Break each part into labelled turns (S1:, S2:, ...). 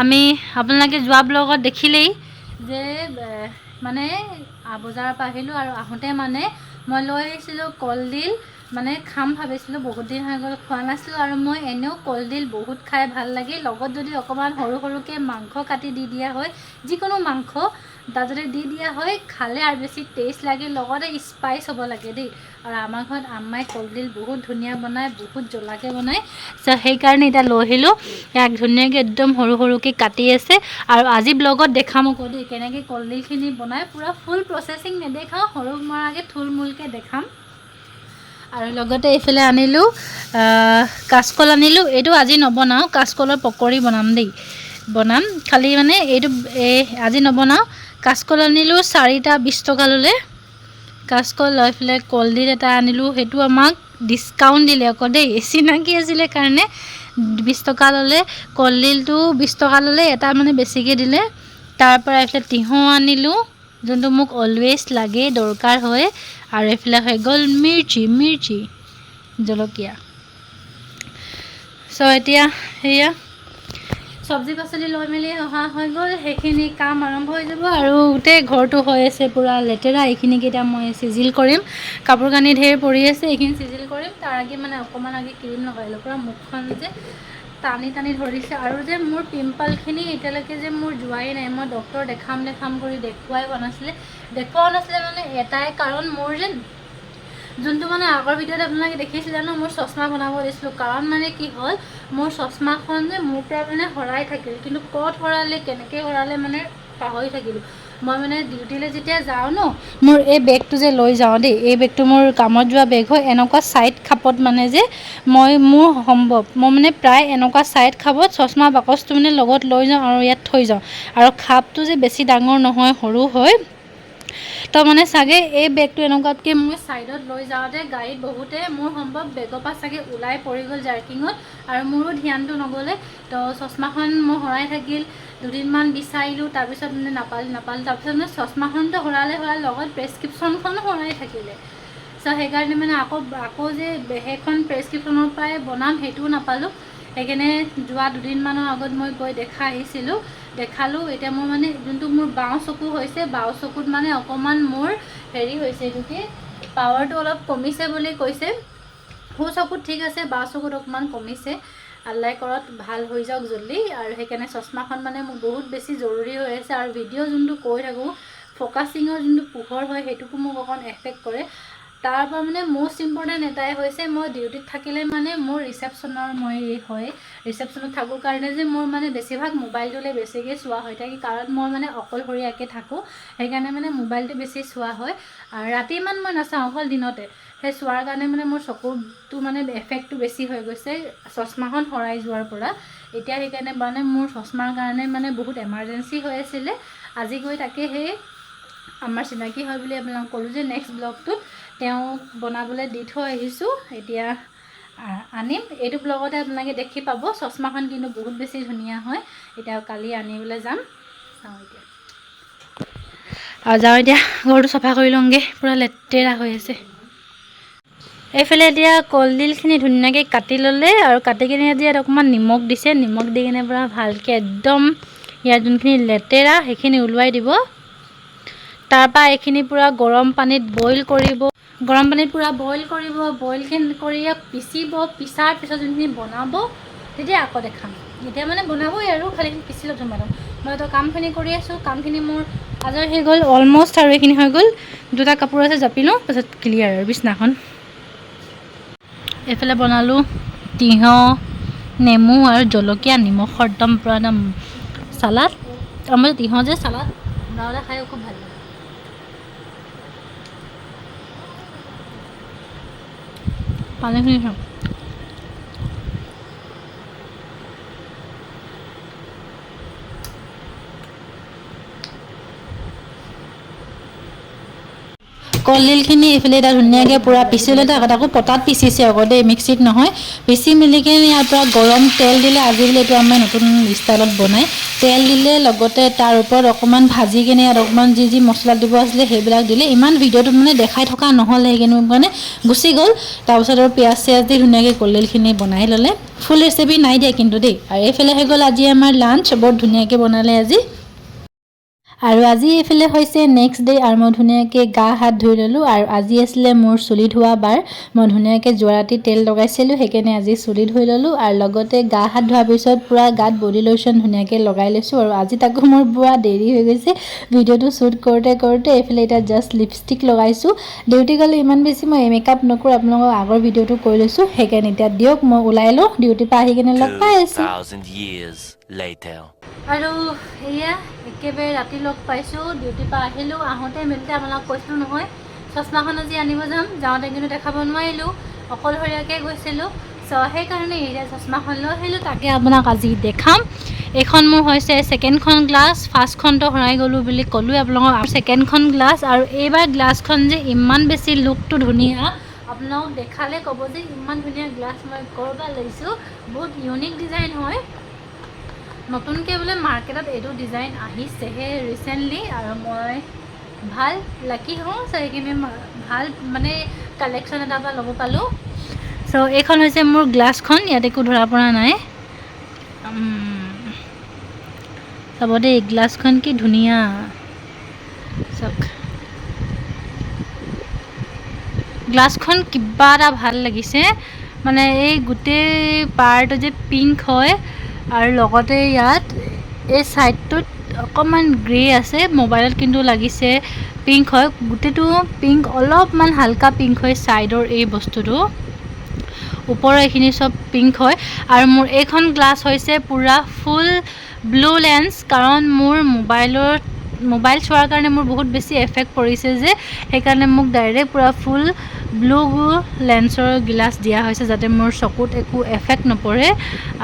S1: আমি আপোনালোকে যোৱা ব্লগত দেখিলেই যে মানে বজাৰৰ পৰা আহিলোঁ আৰু আহোঁতে মানে মই লৈ আহিছিলোঁ কলডিল মানে খাম ভাবিছিলোঁ বহুত দিন হৈ গ'ল খোৱা নাছিলোঁ আৰু মই এনেও কলডিল বহুত খাই ভাল লাগে লগত যদি অকণমান সৰু সৰুকৈ মাংস কাটি দি দিয়া হয় যিকোনো মাংস তাত যদি দি দিয়া হয় খালে আৰু বেছি টেষ্ট লাগে লগতে স্পাইচ হ'ব লাগে দেই আৰু আমাৰ ঘৰত আমাই কলডিল বহুত ধুনীয়া বনায় বহুত জ্বলাকৈ বনায় চ' সেইকাৰণে এতিয়া লৈ আহিলোঁ ইয়াক ধুনীয়াকৈ একদম সৰু সৰুকৈ কাটি আছে আৰু আজি ব্লগত দেখাম আকৌ দেই কেনেকৈ কলডিলখিনি বনায় পূৰা ফুল প্ৰচেছিং নেদেখাওঁ সৰু মৰাকৈ থুলমূলকৈ দেখাম আৰু লগতে এইফালে আনিলোঁ কাচকল আনিলোঁ এইটো আজি নবনাওঁ কাচকলৰ পকৰি বনাম দেই বনাম খালি মানে এইটো এই আজি নবনাওঁ কাচকল আনিলোঁ চাৰিটা বিছ টকা ল'লে কাচকল লৈ পেলাই কলডিল এটা আনিলোঁ সেইটো আমাক ডিছকাউণ্ট দিলে আকৌ দেই চিনাকি আছিলে কাৰণে বিছ টকা ল'লে কলডিলটো বিছ টকা ল'লে এটা মানে বেছিকৈ দিলে তাৰপৰা এইফালে তিঁহো আনিলোঁ যোনটো মোক অলৱেজ লাগে দৰকাৰ হয় আৰু এইফালে হৈ গ'ল মিৰ্চি মিৰ্চি জলকীয়া চ' এতিয়া সেয়া চব্জি পাচলি লৈ মেলি অহা হৈ গ'ল সেইখিনি কাম আৰম্ভ হৈ যাব আৰু গোটেই ঘৰটো হৈ আছে পূৰা লেতেৰা এইখিনিক এতিয়া মই চিজিল কৰিম কাপোৰ কানি ঢেৰ পৰি আছে এইখিনি চিজিল কৰিম তাৰ আগে মানে অকণমান আগে ক্ৰীম লগাই ল'ব পৰা মুখখন যে টানি টানি ধৰিছে আৰু যে মোৰ পিম্পলখিনি এতিয়ালৈকে যে মোৰ যোৱাই নাই মই ডক্তৰ দেখাম দেখাম কৰি দেখুৱাই হোৱা নাছিলে দেখুৱাও নাছিলে মানে এটাই কাৰণ মোৰ যে যোনটো মানে আগৰ ভিডিঅ'ত আপোনালোকে দেখিছিলে ন মোৰ চশমা বনাব দিছিলোঁ কাৰণ মানে কি হ'ল মোৰ চশমাখন যে মোৰ পৰা মানে হৰাই থাকিল কিন্তু ক'ত হৰালে কেনেকৈ হৰালে মানে পাহৰি থাকিলোঁ মই মানে ডিউটিলৈ যেতিয়া যাওঁ ন মোৰ এই বেগটো যে লৈ যাওঁ দেই এই বেগটো মোৰ কামত যোৱা বেগ হয় এনেকুৱা ছাইড খাপত মানে যে মই মোৰ সম্ভৱ মই মানে প্ৰায় এনেকুৱা ছাইড খাপত চশমা বাকচটো মানে লগত লৈ যাওঁ আৰু ইয়াত থৈ যাওঁ আৰু খাপটো যে বেছি ডাঙৰ নহয় সৰু হয় তাৰমানে চাগে এই বেগটো এনেকুৱাতকৈ মই ছাইডত লৈ যাওঁতে গাড়ীত বহুতে মোৰ সম্ভৱ বেগৰ পৰা চাগে ওলাই পৰি গ'ল জাৰ্কিঙত আৰু মোৰো ধ্যানটো নগ'লে তো চশমাখন মই হৰাই থাকিল দুদিনমান বিচাৰিলোঁ তাৰপিছত মানে নাপাল নাপাল তাৰপিছত মানে চশমাখনটো হৰালে হৰাই লগত প্ৰেছক্ৰিপশ্যনখনো হৰাই থাকিলে চ' সেইকাৰণে মানে আকৌ আকৌ যে সেইখন প্ৰেছক্ৰিপশ্যনৰ পৰাই বনাম সেইটোও নাপালোঁ সেইকাৰণে যোৱা দুদিনমানৰ আগত মই গৈ দেখা আহিছিলোঁ দেখালোঁ এতিয়া মোৰ মানে যোনটো মোৰ বাওঁ চকু হৈছে বাওঁ চকুত মানে অকণমান মোৰ হেৰি হৈছে এইটো কি পাৱাৰটো অলপ কমিছে বুলি কৈছে সৌ চকুত ঠিক আছে বাওঁ চকুত অকণমান কমিছে আল্লাই কৰত ভাল হৈ যাওক জলদি আৰু সেইকাৰণে চশমাখন মানে মোৰ বহুত বেছি জৰুৰী হৈ আছে আৰু ভিডিঅ' যোনটো কৈ থাকোঁ ফ'কাচিঙৰ যোনটো পোহৰ হয় সেইটোকো মোক অকণ এফেক্ট কৰে তাৰপৰা মানে মষ্ট ইম্পৰ্টেণ্ট এটাই হৈছে মই ডিউটিত থাকিলে মানে মোৰ ৰিচেপশ্যনৰ মই এই হয় ৰিচেপশ্যনত থাকোঁ কাৰণে যে মোৰ মানে বেছিভাগ মোবাইলটোলৈ বেছিকৈ চোৱা হৈ থাকে কাৰণ মই মানে অকলশৰীয়াকৈ থাকোঁ সেইকাৰণে মানে মোবাইলটো বেছি চোৱা হয় ৰাতি ইমান মই নাচাওঁ অকল দিনতে সেই চোৱাৰ কাৰণে মানে মোৰ চকুটো মানে এফেক্টটো বেছি হৈ গৈছে চশমাখন হৰাই যোৱাৰ পৰা এতিয়া সেইকাৰণে মানে মোৰ চশমাৰ কাৰণে মানে বহুত এমাৰ্জেঞ্চি হৈ আছিলে আজি গৈ তাকে সেই আমাৰ চিনাকি হয় বুলি আপোনালোক ক'লোঁ যে নেক্সট ব্লগটোত তেওঁ বনাবলৈ দি থৈ আহিছোঁ এতিয়া আনিম এইটো ব্লগতে আপোনালোকে দেখি পাব চশমাখন কিন্তু বহুত বেছি ধুনীয়া হয় এতিয়া কালি আনিবলৈ যাম চাওঁ এতিয়া যাওঁ এতিয়া ঘৰটো চফা কৰি লওঁগৈ পূৰা লেতেৰা হৈ আছে এইফালে এতিয়া কলডিলখিনি ধুনীয়াকৈ কাটি ল'লে আৰু কাটি কিনে আজি ইয়াত অকণমান নিমখ দিছে নিমখ দি কিনে পূৰা ভালকৈ একদম ইয়াৰ যোনখিনি লেতেৰা সেইখিনি ওলোৱাই দিব তাৰপৰা এইখিনি পূৰা গৰম পানীত বইল কৰিব গৰম পানীত পূৰা বইল কৰিব বইলখিনি কৰি পিচিব পিচাৰ পিছত যোনখিনি বনাব তেতিয়া আকৌ দেখাম এতিয়া মানে বনাবই আৰু খালি পিচি ল'ব লৈছোঁ মানে মই তো কামখিনি কৰি আছোঁ কামখিনি মোৰ আজৰি হৈ গ'ল অলমষ্ট আৰু এইখিনি হৈ গ'ল দুটা কাপোৰ আছে জাপি লওঁ পাছত ক্লিয়াৰ আৰু বিচনাখন এইফালে বনালোঁ তিঁহ নেমু আৰু জলকীয়া নিমখৰ একদম পূৰা একদম ছালাড আৰু মই তিঁহ যে ছালাড বনাবলৈ খাই খুব ভাল লাগে 把那个那什么。কলডিলখিনি এইফালে এটা ধুনীয়াকৈ পূৰা পিচি লৈ ল'লে আকৌ পতাত পিচিছে আকৌ দেই মিক্সিত নহয় পিচি মেলি কিনে ইয়াৰ পৰা গৰম তেল দিলে আজি বোলে এইটো আমাৰ নতুন ষ্টাইলত বনায় তেল দিলে লগতে তাৰ ওপৰত অকণমান ভাজি কিনে ইয়াত অকণমান যি যি মছলা দিব আছিলে সেইবিলাক দিলে ইমান ভিডিঅ'টোত মানে দেখাই থকা নহলে সেইখিনি মানে গুচি গ'ল তাৰপিছত আৰু পিঁয়াজ চিয়াজ দি ধুনীয়াকৈ কলডিলখিনি বনাই ল'লে ফুল ৰেচিপি নাই দিয়া কিন্তু দেই আৰু এইফালে হৈ গ'ল আজি আমাৰ লাঞ্চ বৰ ধুনীয়াকৈ বনালে আজি আৰু আজি এইফালে হৈছে নেক্সট ডে' আৰু মই ধুনীয়াকৈ গা হাত ধুই ল'লোঁ আৰু আজি আছিলে মোৰ চুলি ধোৱা বাৰ মই ধুনীয়াকৈ যোৱা ৰাতি তেল লগাইছিলোঁ সেইকাৰণে আজি চুলি ধুই ল'লোঁ আৰু লগতে গা হাত ধোৱাৰ পিছত পূৰা গাত বডি লোচন ধুনীয়াকৈ লগাই লৈছোঁ আৰু আজি তাকো মোৰ পূৰা দেৰি হৈ গৈছে ভিডিঅ'টো শ্বুট কৰোঁতে কৰোঁতে এইফালে এতিয়া জাষ্ট লিপষ্টিক লগাইছোঁ ডিউটি গ'লে ইমান বেছি মই মেকআপ নকৰোঁ আপোনালোকক আগৰ ভিডিঅ'টো কৈ লৈছোঁ সেইকাৰণে এতিয়া দিয়ক মই ওলাই লওঁ ডিউটিৰ পৰা আহি কিনে লগ পাই আছোঁ
S2: later.
S1: আৰু সেয়া একেবাৰে ৰাতি লগ পাইছোঁ ডিউটি পা আহিলোঁ আহোঁতে মেলোতে আপোনালোক কৈছিলোঁ নহয় চশমাখন আজি আনিব যাম যাওঁতে কিন্তু দেখাব নোৱাৰিলোঁ অকলশৰীয়াকৈ গৈছিলোঁ চ' সেইকাৰণে এতিয়া চশমাখন লৈ আহিলোঁ তাকে আপোনাক আজি দেখাম এইখন মোৰ হৈছে ছেকেণ্ডখন গ্লাছ ফাৰ্ষ্টখনটো হেৰাই গ'লোঁ বুলি ক'লোৱে আপোনালোকক আৰু ছেকেণ্ডখন গ্লাছ আৰু এইবাৰ গ্লাছখন যে ইমান বেছি লুকটো ধুনীয়া আপোনালোক দেখালে ক'ব যে ইমান ধুনীয়া গ্লাছ মই ক'ৰবাত লৈছোঁ বহুত ইউনিক ডিজাইন হয় নতুনকৈ বোলে মাৰ্কেটত এইটো ডিজাইন আহিছেহে ৰিচেণ্টলি আৰু মই ভাল লাকি হওঁ চ সেইখিনি ভাল মানে কালেকশ্যন এটা পৰা ল'ব পালোঁ চ' এইখন হৈছে মোৰ গ্লাছখন ইয়াত একো ধৰা পৰা নাই চাব দেই গ্লাছখন কি ধুনীয়া চাওক গ্লাছখন কিবা এটা ভাল লাগিছে মানে এই গোটেই পাৰটো যে পিংক হয় আৰু লগতে ইয়াত এই ছাইডটোত অকণমান গ্ৰে আছে মোবাইলত কিন্তু লাগিছে পিংক হয় গোটেইটো পিংক অলপমান হালকা পিংক হয় ছাইডৰ এই বস্তুটো ওপৰৰ এইখিনি চব পিংক হয় আৰু মোৰ এইখন গ্লাছ হৈছে পূৰা ফুল ব্লু লেন্স কাৰণ মোৰ মোবাইলত মোবাইল চোৱাৰ কাৰণে মোৰ বহুত বেছি এফেক্ট পৰিছে যে সেইকাৰণে মোক ডাইৰেক্ট পূৰা ফুল ব্লু লেন্সৰ গিলাচ দিয়া হৈছে যাতে মোৰ চকুত একো এফেক্ট নপৰে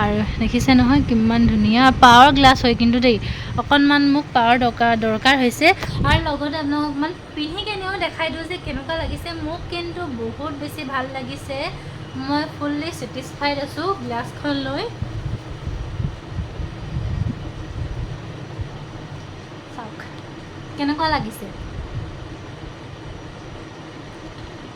S1: আৰু দেখিছে নহয় কিমান ধুনীয়া পাৱাৰ গ্লাছ হয় কিন্তু দেই অকণমান মোক পাৱাৰ দৰকাৰ দৰকাৰ হৈছে আৰু লগতে অকণমান পিন্ধি কেনেও দেখাই দিওঁ যে কেনেকুৱা লাগিছে মোক কিন্তু বহুত বেছি ভাল লাগিছে মই ফুল্লি চেটিছফাইড আছোঁ গ্লাছখন লৈ কেনেকুৱা লাগিছে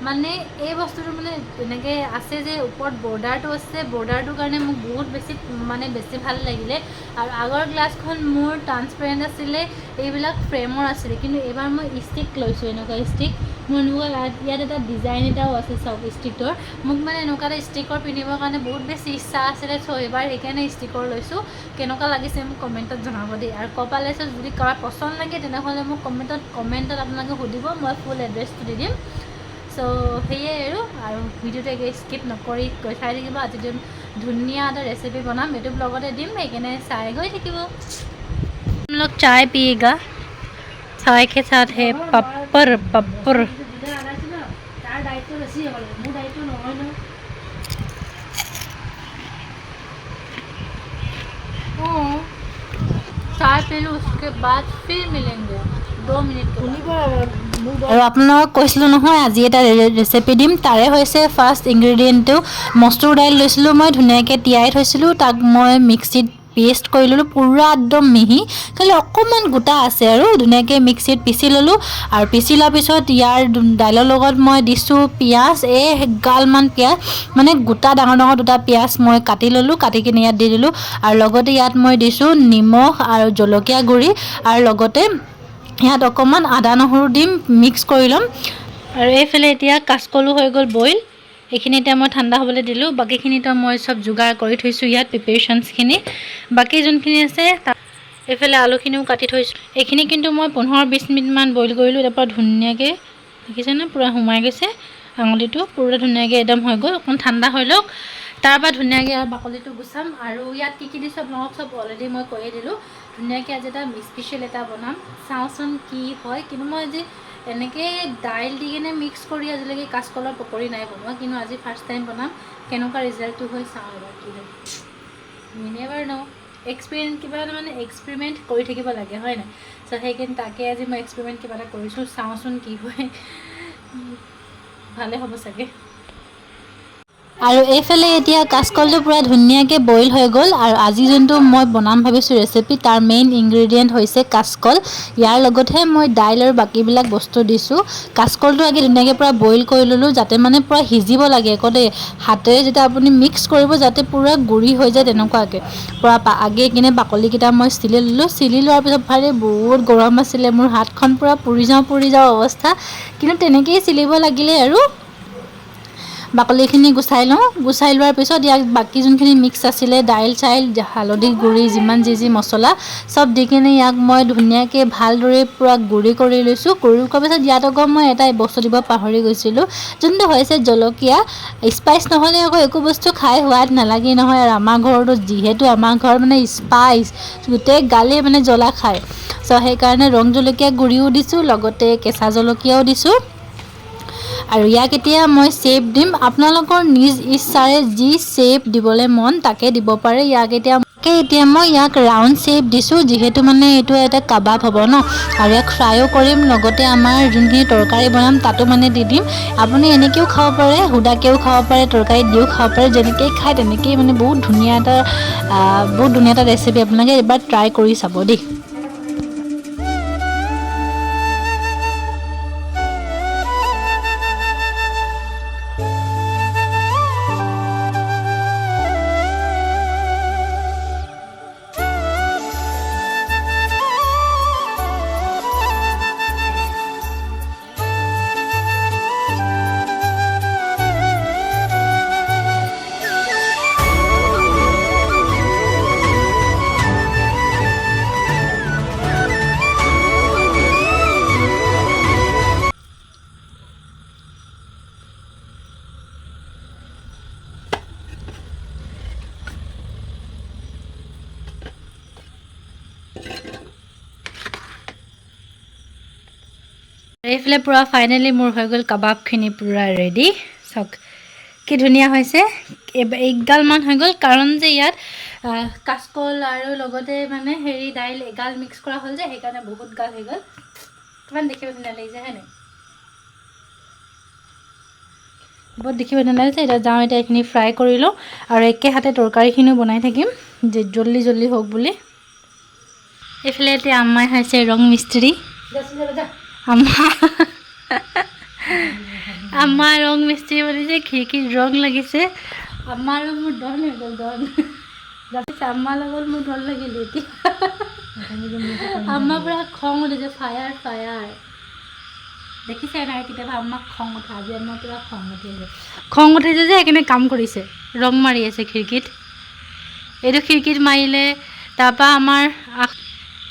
S1: মানে এই বস্তুটো মানে এনেকৈ আছে যে ওপৰত বৰ্ডাৰটো আছে বৰ্ডাৰটোৰ কাৰণে মোক বহুত বেছি মানে বেছি ভাল লাগিলে আৰু আগৰ গ্লাছখন মোৰ ট্ৰান্সপেৰেণ্ট আছিলে এইবিলাক ফ্ৰেমৰ আছিলে কিন্তু এইবাৰ মই ষ্টিক লৈছোঁ এনেকুৱা ষ্টিক মোৰ এনেকুৱা ইয়াত এটা ডিজাইন এটাও আছে চাওক ষ্টিকৰ মোক মানে এনেকুৱা এটা ষ্টিকৰ পিন্ধিবৰ কাৰণে বহুত বেছি ইচ্ছা আছিলে চ' এইবাৰ সেইকাৰণে ষ্টিকৰ লৈছোঁ কেনেকুৱা লাগিছে মোক কমেণ্টত জনাব দেই আৰু কপাল লেচত যদি কাৰোবাৰ পচন্দ লাগে তেনেহ'লে মোক কমেণ্টত কমেণ্টত আপোনালোকে সুধিব মই ফুল এড্ৰেছটো দি দিম सो सिए और स्किप नक गई थी आज धुनिया रेसिपी बनम यू ब्लगते दीम सैकने चाय गई थी लोग चाय पिएगा चाय के साथ है पप्पर पप्पर चाय पी लू उसके बाद फिर मिलेंगे दो मिनट আৰু আপোনালোকক কৈছিলোঁ নহয় আজি এটা ৰেচিপি দিম তাৰে হৈছে ফাৰ্ষ্ট ইনগ্ৰেডিয়েণ্টটো মচুৰ দাইল লৈছিলোঁ মই ধুনীয়াকৈ তিয়াই থৈছিলোঁ তাক মই মিক্সিত পেষ্ট কৰি ল'লোঁ পূৰা একদম মিহি খালি অকণমান গোটা আছে আৰু ধুনীয়াকৈ মিক্সিত পিচি ল'লোঁ আৰু পিচি লোৱাৰ পিছত ইয়াৰ দাইলৰ লগত মই দিছোঁ পিঁয়াজ এই এগালমান পিঁয়াজ মানে গোটা ডাঙৰ ডাঙৰ দুটা পিঁয়াজ মই কাটি ল'লোঁ কাটি কিনে ইয়াত দি দিলোঁ আৰু লগতে ইয়াত মই দিছোঁ নিমখ আৰু জলকীয়া গুড়ি আৰু লগতে ইয়াত অকণমান আদা নহৰু দিম মিক্স কৰি ল'ম আৰু এইফালে এতিয়া কাচকলো হৈ গ'ল বইল এইখিনি এতিয়া মই ঠাণ্ডা হ'বলৈ দিলোঁ বাকীখিনিতো মই চব যোগাৰ কৰি থৈছোঁ ইয়াত প্ৰিপেৰেশ্যনছখিনি বাকী যোনখিনি আছে তাত এইফালে আলুখিনিও কাটি থৈছোঁ এইখিনি কিন্তু মই পোন্ধৰ বিছ মিনিটমান বইল কৰিলোঁ তাৰপৰা ধুনীয়াকৈ দেখিছেনে পূৰা সোমাই গৈছে আঙুলিটো পূৰা ধুনীয়াকৈ একদম হৈ গ'ল অকণমান ঠাণ্ডা হৈ লওক তাৰপৰা ধুনীয়াকৈ বাকলিটো গুচাম আৰু ইয়াত কি কি দি চব আপোনালোকক চব অলৰেডি মই কৈয়ে দিলোঁ ধুনীয়াকৈ আজি এটা স্পেচিয়েল এটা বনাম চাওঁচোন কি হয় কিন্তু মই আজি এনেকৈ দাইল দি কিনে মিক্স কৰি আজিলৈকে কাচকলৰ পকৰি নাই বনোৱা কিন্তু আজি ফাৰ্ষ্ট টাইম বনাম কেনেকুৱা ৰিজাল্টটো হয় চাওঁ এবাৰ কি হয় নেভাৰ ন এক্সপেৰিমেণ্ট কিবা এটা মানে এক্সপেৰিমেণ্ট কৰি থাকিব লাগে হয় নাই চ' সেইখিনি তাকে আজি মই এক্সপেৰিমেণ্ট কিবা এটা কৰিছোঁ চাওঁচোন কি হয় ভালে হ'ব চাগে আৰু এইফালে এতিয়া কাচকলটো পূৰা ধুনীয়াকৈ বইল হৈ গ'ল আৰু আজি যোনটো মই বনাম ভাবিছোঁ ৰেচিপি তাৰ মেইন ইনগ্ৰেডিয়েণ্ট হৈছে কাচকল ইয়াৰ লগতহে মই দাইল আৰু বাকীবিলাক বস্তু দিছোঁ কাচকলটো আগে ধুনীয়াকৈ পূৰা বইল কৰি ল'লোঁ যাতে মানে পূৰা সিজিব লাগে আকৌ দেই হাতেৰে যেতিয়া আপুনি মিক্স কৰিব যাতে পূৰা গুড়ি হৈ যায় তেনেকুৱাকৈ পূৰা আগে কিনে বাকলিকেইটা মই চিলি ল'লোঁ চিলি লোৱাৰ পিছত ভাৰে বহুত গৰম আছিলে মোৰ হাতখন পূৰা পুৰি যাওঁ পুৰি যাওঁ অৱস্থা কিন্তু তেনেকৈয়ে চিলিব লাগিলে আৰু বাকলিখিনি গুচাই লওঁ গুচাই লোৱাৰ পিছত ইয়াক বাকী যোনখিনি মিক্স আছিলে দাইল চাইল হালধি গুড়ি যিমান যি যি মছলা চব দি কিনে ইয়াক মই ধুনীয়াকৈ ভালদৰে পূৰা গুড়ি কৰি লৈছোঁ গুড়ি কৰাৰ পিছত ইয়াত আকৌ মই এটা বস্তু দিব পাহৰি গৈছিলোঁ যোনটো হৈছে জলকীয়া স্পাইচ নহ'লে আকৌ একো বস্তু খাই সোৱাদ নালাগেই নহয় আৰু আমাৰ ঘৰতো যিহেতু আমাৰ ঘৰ মানে স্পাইচ গোটেই গালেই মানে জ্বলা খায় চ' সেইকাৰণে ৰং জলকীয়া গুড়িও দিছোঁ লগতে কেঁচা জলকীয়াও দিছোঁ আৰু ইয়াক এতিয়া মই শ্বেপ দিম আপোনালোকৰ নিজ ইচ্ছাৰে যি শ্বেপ দিবলৈ মন তাকে দিব পাৰে ইয়াক এতিয়া এতিয়া মই ইয়াক ৰাউণ্ড শ্বেপ দিছোঁ যিহেতু মানে এইটো এটা কাবাব হ'ব ন আৰু ইয়াক ফ্ৰাইও কৰিম লগতে আমাৰ যোনখিনি তৰকাৰী বনাম তাতো মানে দি দিম আপুনি এনেকৈও খাব পাৰে সুদাকেও খাব পাৰে তৰকাৰী দিও খাব পাৰে যেনেকৈয়ে খায় তেনেকেই মানে বহুত ধুনীয়া এটা বহুত ধুনীয়া এটা ৰেচিপি আপোনালোকে এবাৰ ট্ৰাই কৰি চাব দেই এইফালে পূৰা ফাইনেলি মোৰ হৈ গ'ল খিনি পূৰা ৰেডি চাওক কি ধুনীয়া হৈছে একগালমান হৈ গ'ল কাৰণ যে ইয়াত কাচকল আৰু লগতে মানে হেৰি দাইল এগাল মিক্স কৰা হ'ল যে সেইকাৰণে বহুত গাল হৈ গ'ল কিমান দেখিব ধুনীয়া লাগিছে হয়নে বহুত দেখিব নালাগিছে এতিয়া যাওঁ এতিয়া এইখিনি ফ্ৰাই কৰি লওঁ আৰু একেহাতে তৰকাৰীখিনিও বনাই থাকিম যে জল্দি জল্দি হওক বুলি এইফালে এতিয়া আম্মাই হৈছে ৰং মিস্ত্ৰী আম্মা আম্মা রং মিস্ত্রি বলেছে খিড়কির রং লাগিছে আমার মোৰ ডন হৈ গ'ল ডন তাৰপিছত আমাৰ লগত মোৰ ডন লাগিল এতিয়া আমাৰ পৰা খং উঠিছে ফায়াৰ ফায়াৰ দেখিছে নাই কেতিয়াবা আমাক খং উঠে আজি আমাৰ পৰা খং উঠিছে খং উঠিছে যে সেইকাৰণে কাম কৰিছে ৰং মাৰি আছে খিৰিকীত এইটো খিৰিকীত মাৰিলে তাৰপৰা আমাৰ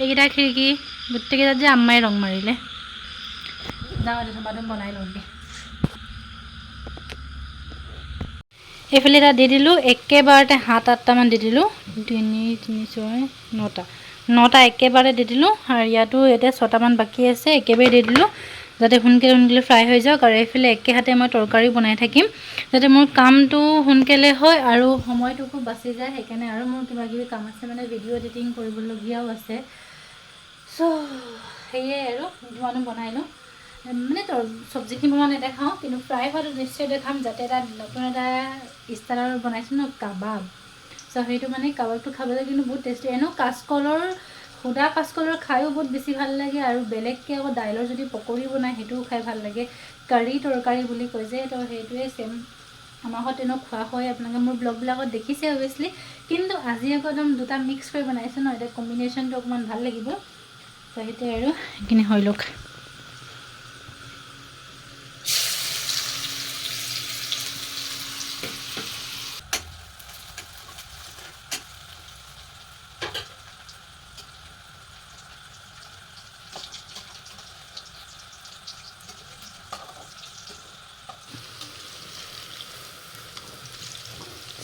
S1: এইকেইটা খিৰিকী গোটেইকেইটাত যে আম্মাই ৰং মাৰিলে যাওঁ এইটো এইফালে এটা দি দিলোঁ একেবাৰতে সাত আঠটামান দি দিলোঁ তিনি তিনি ছয় নটা নটা একেবাৰতে দি দিলোঁ আৰু ইয়াতো ইয়াতে ছটামান বাকী আছে একেবাৰে দি দিলোঁ যাতে সোনকালে সোনকালে ফ্ৰাই হৈ যাওক আৰু এইফালে একেহাতে মই তৰকাৰী বনাই থাকিম যাতে মোৰ কামটো সোনকালে হয় আৰু সময়টো খুব বাচি যায় সেইকাৰণে আৰু মোৰ কিবা কিবি কাম আছে মানে ভিডিঅ' এডিটিং কৰিবলগীয়াও আছে চ' সেয়ে আৰু মানে বনাই লওঁ হ্যাঁ, মানে তো চব্জিখিনি বনাই মানে দেখাওঁ কিন্তু প্ৰায় হোৱাটো নিশ্চয় দেখাম যাতে এটা নতুন এটা ইষ্টাৰৰ বনাইছে ন কাবাব চ' সেইটো মানে কাবাবটো খাবলৈ কিন্তু বহুত টেষ্টি এনেও কাচকলৰ সুদা কাচকলৰ খায়ো বহুত বেছি ভাল লাগে আৰু বেলেগকৈ আকৌ দাইলৰ যদি পকৰি বনায় সেইটোও খাই ভাল লাগে কাৰী তৰকাৰী বুলি কয় যে তো সেইটোৱে চেম আমাৰ ঘৰত এনেও খোৱা হয় আপোনালোকে মোৰ ব্লগবিলাকত দেখিছে অভিয়াছলি কিন্তু আজি আকৌ একদম দুটা মিক্স কৰি বনাইছে ন এতিয়া কম্বিনেশ্যনটো অকণমান ভাল লাগিব তো সেইটোৱে আৰু সেইখিনি হৈ লওক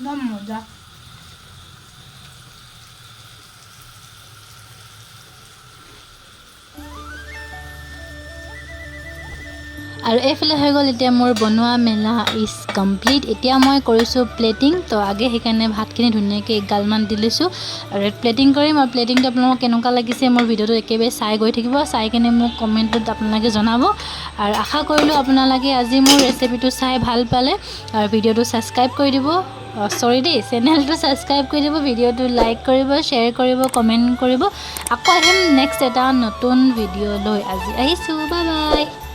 S1: 那么的。আৰু এইফালে হৈ গ'ল এতিয়া মোৰ বনোৱা মেলা ইজ কমপ্লিট এতিয়া মই কৰিছোঁ প্লেটিং তো আগে সেইকাৰণে ভাতখিনি ধুনীয়াকৈ এগালমান দি লৈছোঁ আৰু প্লেটিং কৰিম আৰু প্লেটিংটো আপোনালোকক কেনেকুৱা লাগিছে মোৰ ভিডিঅ'টো একেবাৰে চাই গৈ থাকিব চাই কিনে মোক কমেণ্টত আপোনালোকে জনাব আৰু আশা কৰিলোঁ আপোনালোকে আজি মোৰ ৰেচিপিটো চাই ভাল পালে আৰু ভিডিঅ'টো ছাবস্ক্ৰাইব কৰি দিব চৰি দেই চেনেলটো ছাবস্ক্ৰাইব কৰি দিব ভিডিঅ'টো লাইক কৰিব শ্বেয়াৰ কৰিব কমেণ্ট কৰিব আকৌ আহিম নেক্সট এটা নতুন ভিডিঅ' লৈ আজি আহিছোঁ বাই বাই